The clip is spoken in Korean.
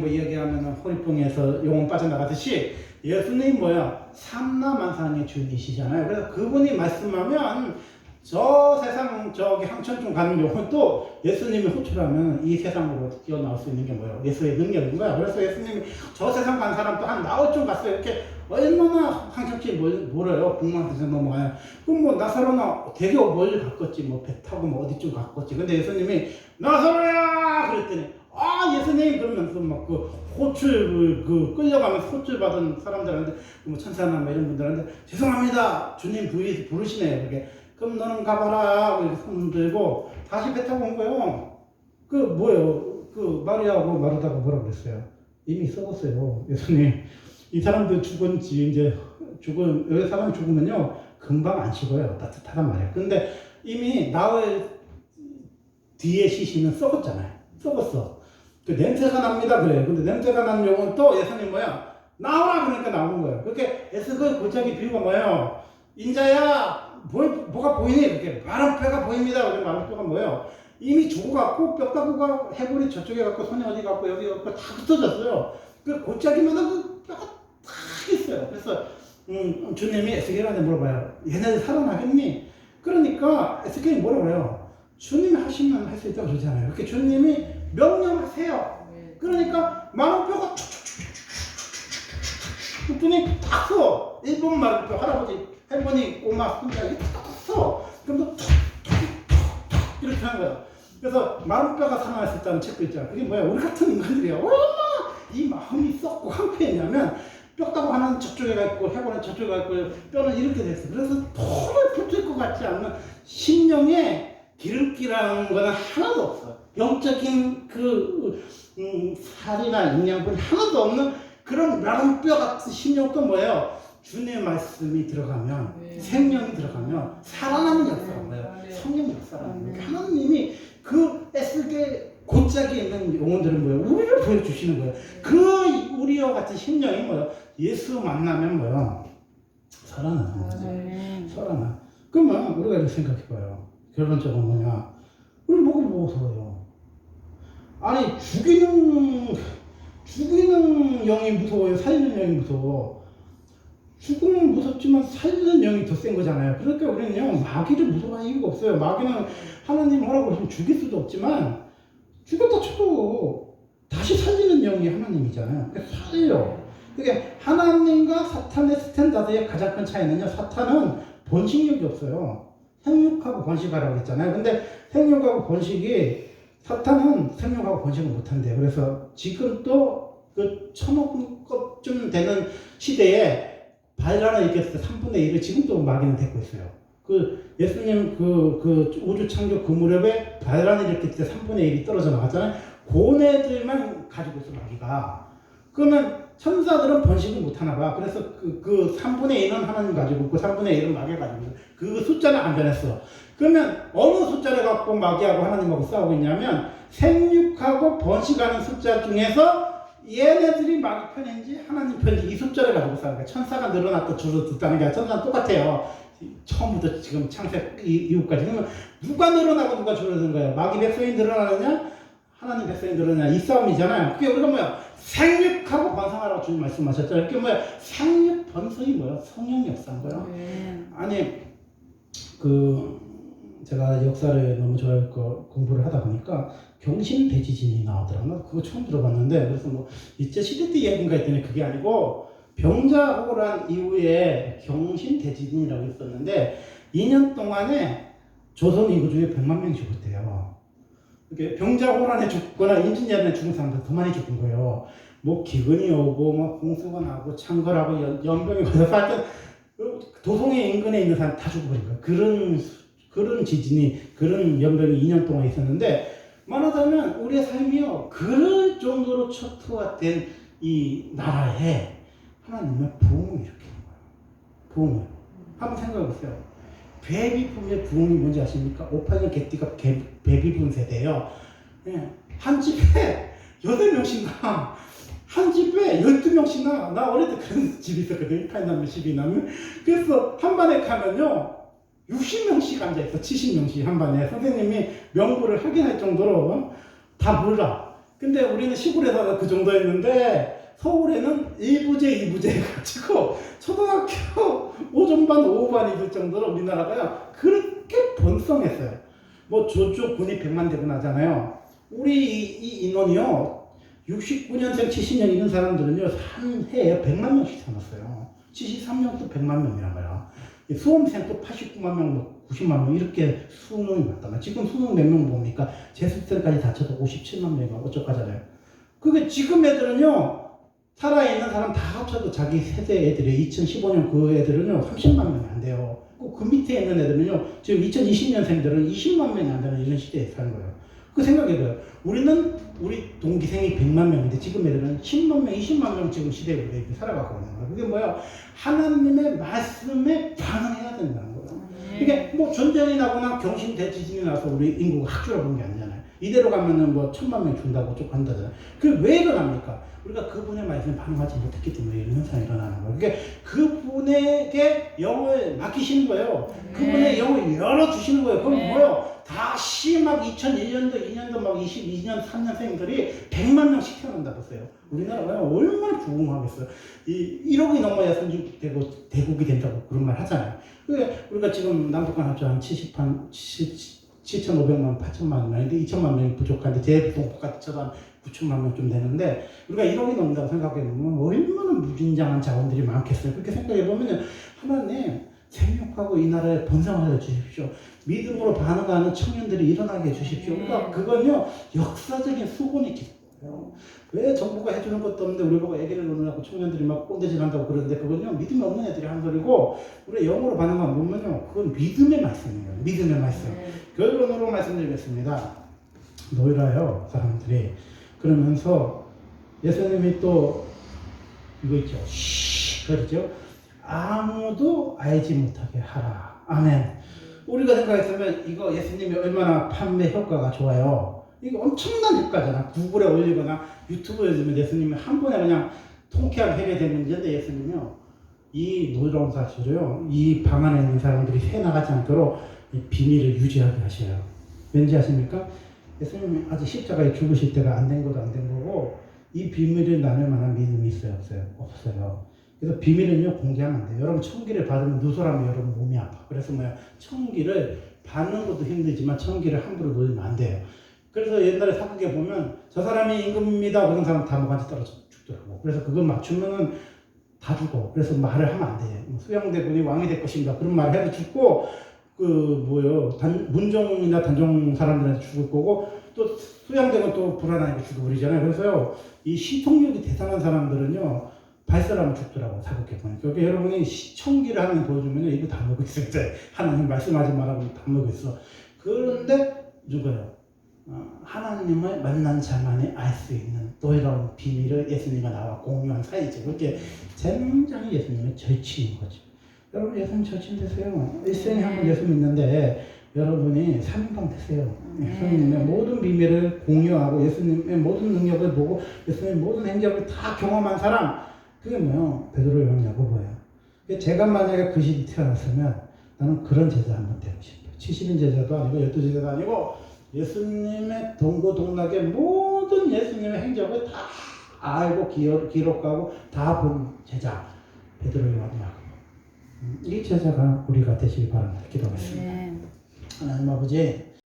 뭐 이야기하면 허리뽕에서 영혼 빠져나가듯이 예수님 뭐야 삼라만상의 주이시잖아요. 그래서 그분이 말씀하면 저 세상 저기 항천중 가는 영혼도 예수님이 호출하면 이 세상으로 뛰어나올 수 있는 게 뭐예요? 예수의 능력인 거야. 그래서 예수님이 저 세상 간 사람도 한 나흘쯤 갔어요. 이렇게 얼마나 항천지 몰아요. 북만에서 넘어가요. 그럼 뭐 나사로나 되게 멀리 갔겠지. 뭐 배 타고 뭐 어디쯤 갔겠지. 근데 예수님이 나사로야 그랬더니 아 예수님! 그러면서 막 그 호출 그 끌려가면서 호출 받은 사람들한테 뭐 천사나 뭐 이런 분들한테 죄송합니다! 주님 부르 부르시네요. 그게. 그럼 너는 가봐라! 이렇게 손 들고 다시 배 타고 온 거예요. 그 뭐예요? 그 마리아하고 마르다가 뭐라 그랬어요? 이미 썩었어요 예수님. 이 사람들 죽은지 이제 죽은 여기 사람 죽으면요 금방 안 식어요. 따뜻하단 말이에요. 근데 이미 나흘 뒤에 시신은 썩었잖아요. 썩었어 그 냄새가 납니다 그래요. 근데 냄새가 나는 용은 또 예수님 뭐야? 나오라 그러니까 나오는 거예요. 그렇게 에스그 고착이 비유가 뭐예요? 인자야 뭐, 뭐가 보이니? 이렇게 마른 뼈가 보입니다. 그래 마른 뼈가 뭐예요? 이미 죽어갖고 뼈다구가 해골이 저쪽에 갖고 손이 어디 갖고 여기 갖고 다 흩어졌어요. 그 고착이마다 그 뼈가 다 있어요. 그래서 음, 주님이 에스겔한테 물어봐요. 얘네들 살아나겠니? 그러니까 에스겔이 뭐라고 그래요? 주님이 하시면 할 수 있다고 그러잖아요. 이렇게 주님이 명령하세요. 그러니까 마른 뼈가 툭툭툭툭툭툭 탁 써. 일본 뼈 할아버지 할머니 꼬마 손자기 탁 써. 그럼 또 이렇게 하는 거야. 그래서 마른 뼈가 살아날 수 있다는 책도 있잖아. 그게 뭐야? 우리 같은 인간들이야. 얼마나 이 마음이 썩고 황폐했냐면 뼈다고 하나는 저쪽에 가 있고 해골은 저쪽에 가 있고 뼈는 이렇게 됐어. 그래서 털을 붙을 것 같지 않는 심령에 기름기라는 거는 하나도 없어. 영적인 그 음, 살이나 영양분이 하나도 없는 그런 마른 뼈 같은 심령도 뭐예요? 주님의 말씀이 들어가면 네. 생명이 들어가면 살아나는 역사가 네. 뭐예요? 네. 성령 역사라는 네. 거예요. 하나님이 그 애쓰게 곧짝에 있는 영혼들은 뭐예요? 우리를 보여주시는 거예요. 그 우리와 같은 심령이 뭐예요? 예수 만나면 뭐예요? 살아나는 거죠. 네. 살아나. 그러면 우리가 이렇게 생각해봐요. 결론적으로 뭐냐? 우리 뭐가 무서워요? 아니 죽이는 죽이는 영이 무서워요. 살리는 영이 무서워. 죽음은 무섭지만 살리는 영이 더 센 거잖아요. 그러니까 우리는요 마귀를 무서워할 이유가 없어요. 마귀는 하나님 허락을 하면 죽일 수도 없지만 죽였다 쳐도 다시 살리는 영이 하나님이잖아요. 그러니까 살려. 그게 하나님과 사탄의 스탠다드의 가장 큰 차이는요. 사탄은 번식력이 없어요. 생육하고 번식하라고 했잖아요. 근데 생육하고 번식이 사탄은 생육하고 번식을 못한대요. 그래서 지금 또그 천억 것쯤 되는 시대에 일으켰을 때 3분의 1을 지금도 마귀는 되고 있어요. 그 예수님 그, 그 우주 창조 그 무렵에 일으켰을 때 3분의 1이 떨어져 나갔잖아요. 고네들만 가지고 있어 마귀가. 그러면 천사들은 번식을 못 하나 봐. 그래서 그, 그 3분의 1은 하나님 가지고 있고 3분의 1은 마귀가 가지고 있어. 그 숫자는 안 변했어. 그러면 어느 숫자를 갖고 마귀하고 하나님하고 싸우고 있냐면 생육하고 번식하는 숫자 중에서 얘네들이 마귀 편인지 하나님 편인지 이 숫자를 가지고 싸우는 거야. 천사가 늘어났다 줄어들다는 게 천사는 똑같아요. 처음부터 지금 창세 이- 이후까지. 그러면 누가 늘어나고 누가 줄어드는 거야? 마귀 백성이 늘어나느냐? 하나님 백성이 늘어나냐? 이 싸움이잖아요. 그게 우리가 뭐야? 생육하고 번성하라고 주님 말씀하셨잖아요. 그게 뭐야? 생육 번성이 뭐야? 성령 역사인 거야. 네. 아니 그 제가 역사를 너무 좋아했고 공부를 하다 보니까 경신 대지진이 나오더라고요. 그거 처음 들어봤는데 그래서 뭐 이제 시대 때 이야기인가 했더니 그게 아니고 병자호란 이후에 경신 대지진이라고 있었는데 2년 동안에 조선 인구 중에 100만 명이 죽었대요. 이렇게 병자 호란에 죽거나 임진왜란에 죽은 사람들 더 많이 죽은 거예요. 뭐 기근이 오고 뭐 홍수가 나고 창궐하고 연- 연병이 걸려서 하여튼 그 도성의 인근에 있는 사람 다 죽어버린 거야. 그런 수- 그런 지진이 그런 연병이 2년 동안 있었는데 말하자면 우리의 삶이요 그럴 정도로 척투가 된이 나라에 하나님은 부흥을 일으키는 거예요. 부흥을 한번 생각해 보세요. 베비붐의 부흥이 뭔지 아십니까? 오팔년 개띠가 개- 베비붐 세대예요. 예. 한 집에 여덟 명씩나 한 집에 12명씩나 나 어릴 때 그런 집이 있었거든요. 8남매 12남매. 그래서 한 반에 가면요. 60명씩 앉아있어. 70명씩 한 반에. 선생님이 명부를 확인할 정도로 어? 다 몰라. 근데 우리는 시골에 서 그 정도였는데 서울에는 1부제, 2부제 해가지고 초등학교 오전반, 오후반 있을 정도로 우리나라가 그렇게 번성했어요. 뭐 저쪽 군이 100만 되고 나잖아요. 우리 이, 이 인원이요. 69년생, 70년 이런 사람들은요, 한 해에 100만 명씩 태어났어요. 73년도 100만 명이란 거야. 이 수험생도 89만 명, 뭐 90만 명 이렇게 수능이 왔단 지금 수능 몇 명 봅니까? 재수생까지 다 쳐도 57만 명이 어쩌고 하잖아요. 그게 지금 애들은요, 살아있는 사람 다 합쳐도 자기 세대 애들이 2015년 그 애들은요, 30만 명이 안 돼요. 꼭그 밑에 있는 애들은요, 지금 2020년생들은 20만 명이 안 되는 이런 시대에 사는 거예요. 그 생각해봐요. 우리는 우리 동기생이 100만 명인데 지금 애들은 10만 명, 20만 명 지금 시대에 우리가 이렇게 살아가고 있는 거예요. 그게 뭐야? 하나님의 말씀에 반응해야 된다는 거예요. 이게 뭐 전쟁이 나거나 경신 대지진이 나서 우리 인구가 확 줄어든 게 아니잖아요. 이대로 가면은 뭐 천만 명 준다고 쭉 한다잖아요. 그게 왜 일어납니까? 우리가 그분의 말씀에 반응하지 못했기 때문에 이런 현상이 일어나는 거예요. 그게 그분에게 영을 맡기시는 거예요. 그분의 영을 열어주시는 거예요. 그럼 네. 뭐예요? 다시 막 2001년도, 2년도 막 22년, 3년생들이 100만 명씩 태어난다 보세요. 우리나라가 얼마나 부흥하겠어요. 이 1억이 넘어야 선진되고 대국이 된다고 그런 말 하잖아요. 그게 우리가 지금 남북한 합쳐 한 70한 7,500만, 8천만 명인데 2천만 명이 부족한데 재봉까지 쳐도 한 9천만 명좀 되는데 우리가 1억이 넘는다고 생각해 보면 얼마나 무진장한 자원들이 많겠어요. 그렇게 생각해 보면 하나님 생육하고 이 나라에 번성하여 주십시오. 믿음으로 반응하는 청년들이 일어나게 해 주십시오. 그러니까 그건요 역사적인 수건이 기 왜 정부가 해주는 것도 없는데 우리 보고 애기를 놓으라고 청년들이 막 꼰대질 한다고 그러는데 그건요 믿음이 없는 애들이 한 소리고 우리 영어로 반응하면 보면요 그건 믿음의 말씀이에요. 믿음의 말씀. 결론으로 말씀드리겠습니다. 노이라요 사람들이 그러면서 예수님이 또 이거 있죠. 쉬 그러죠. 아무도 알지 못하게 하라. 아멘. 우리가 생각했으면 이거 예수님이 얼마나 판매 효과가 좋아요. 이거 엄청난 효과잖아. 구글에 올리거나 유튜브에 올리면 예수님이 한 번에 그냥 통쾌하게 해결되는 문제인데 예수님이요. 이 놀라운 사실을요. 이 방 안에 있는 사람들이 새 나가지 않도록 이 비밀을 유지하게 하셔요. 왠지 아십니까? 예수님이 아직 십자가에 죽으실 때가 안 된 것도 안 된 거고 이 비밀을 나눌 만한 믿음이 있어요? 없어요? 없어요. 그래서 비밀은요 공개하면 안 돼요. 여러분 청기를 받으면 누설하면 여러분 몸이 아파. 그래서 뭐야 청기를 받는 것도 힘들지만 청기를 함부로 놓으면 안 돼요. 그래서 옛날에 사극에 보면 저 사람이 임금입니다. 그런 사람 다 뭐가지 떨어져 죽더라고. 그래서 그걸 맞추면은 다 죽어. 그래서 말을 하면 안 돼. 뭐 수양대군이 왕이 될 것인가 그런 말을 해도 죽고 그 뭐요 단 문종이나 단종 사람들한테 죽을 거고 또 수양대군 또 불안하니까 죽어버리잖아요. 그래서요 이 신통력이 대단한 사람들은요 발설하면 죽더라고 사극에 보니까. 그러니까 여러분이 시청기를 하나 보여주면 이거 다 먹고 있어 이제 하나님 말씀하지 말라고 다 먹고 있어. 그런데 누가요? 어, 하나님을 만난 자만이 알 수 있는 놀라운 비밀을 예수님과 나와 공유한 사이죠. 그게 굉장히 예수님의 절친인 거죠. 여러분 예수님 절친 되세요. 일생에 한 번 예수 믿는데 여러분이 3인방 되세요. 예수님의 모든 비밀을 공유하고 예수님의 모든 능력을 보고 예수님의 모든 행적을 다 경험한 사람 그게 뭐예요? 베드로 요한 야고보예요. 제가 만약에 그 시기 태어났으면 나는 그런 제자 한번 되고 싶어요. 70인 제자도 아니고 12제자도 아니고 예수님의 동고동락의 모든 예수님의 행적을 다 알고 기록, 기록하고 다 본 제자 베드로 요한 야고보 음, 이 제자가 우리가 되시길 바랍니다. 기도하겠습니다. 네. 하나님 아버지